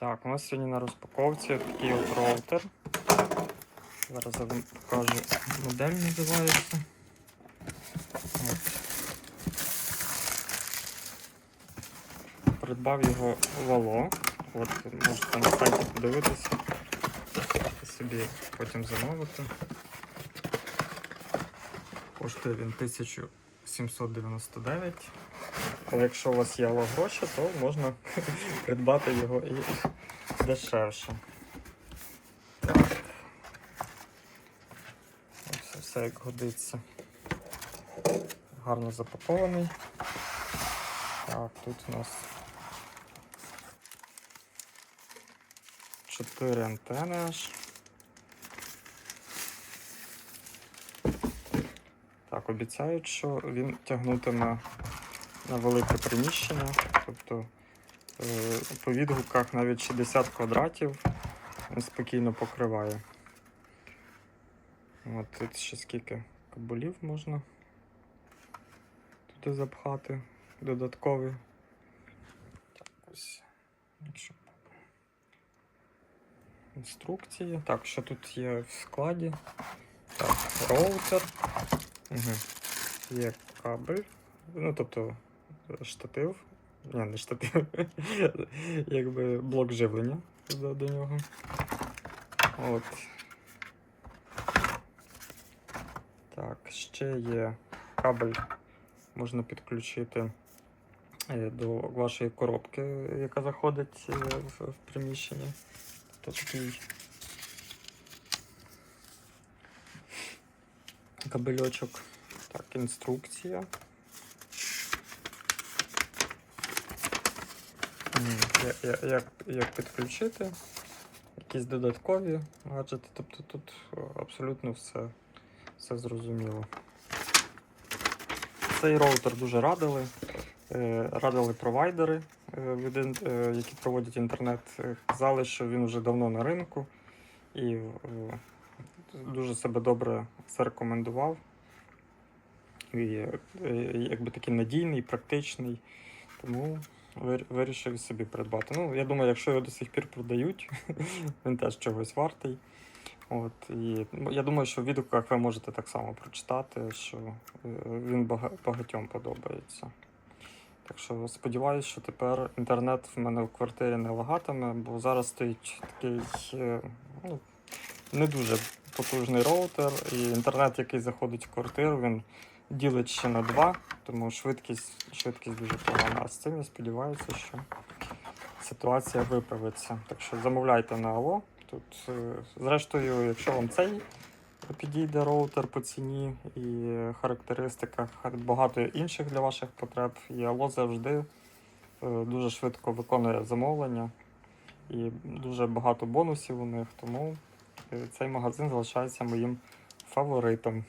Так, у нас сьогодні на розпаковці такий от роутер. Зараз я вам покажу модель називається. От. Придбав його вало. От можете на сайті подивитися. Собі потім замовити. Коштує він 1799. Але якщо у вас є гроші, то можна придбати його і дешевше. Так. Ось все як годиться. Гарно запакований. Так, тут у нас 4 антени аж. Обіцяють, що він тягнутиме на велике приміщення. Тобто е, по відгуках навіть 60 квадратів він спокійно покриває. От тут ще скільки кабелів можна туди запхати додаткові. Так, ось. Якщо інструкції. Так, що тут є в складі? Так, роутер. Угу. Є кабель. Ну, тобто штатив. Ні, не штатив. Якби блок живлення до, до нього. От. Так, ще є кабель. Можна підключити е, до вашої коробки, яка заходить е, в, в приміщення. Тобто такий кабельочок. Так, інструкція. Я- я- Як, як підключити? Якісь додаткові гаджети. Тобто тут абсолютно все, все зрозуміло. Цей роутер дуже радили. Е, Радили провайдери, е, е, які проводять інтернет. Казали, що він вже давно на ринку і дуже себе добре зарекомендував. І е, якби такий надійний, практичний. Тому вирішив собі придбати. Ну, я думаю, якщо його до сих пір продають, він теж чогось вартий. От, і ну, я думаю, що в відгуках ви можете так само прочитати, що е, він багатьом подобається. Так що сподіваюся, що тепер інтернет в мене в квартирі не лагатиме, бо зараз стоїть такий е, ну, не дуже потужний роутер, і інтернет, який заходить в квартиру, він ділить ще на два, тому швидкість, швидкість дуже погана. А з цим я сподіваюся, що ситуація виправиться. Так що замовляйте на АО. Тут, е, зрештою, якщо вам цей підійде роутер по ціні і характеристиках, багато інших для ваших потреб, і АЛО завжди е, дуже швидко виконує замовлення і дуже багато бонусів у них, тому цей магазин залишається моїм фаворитом.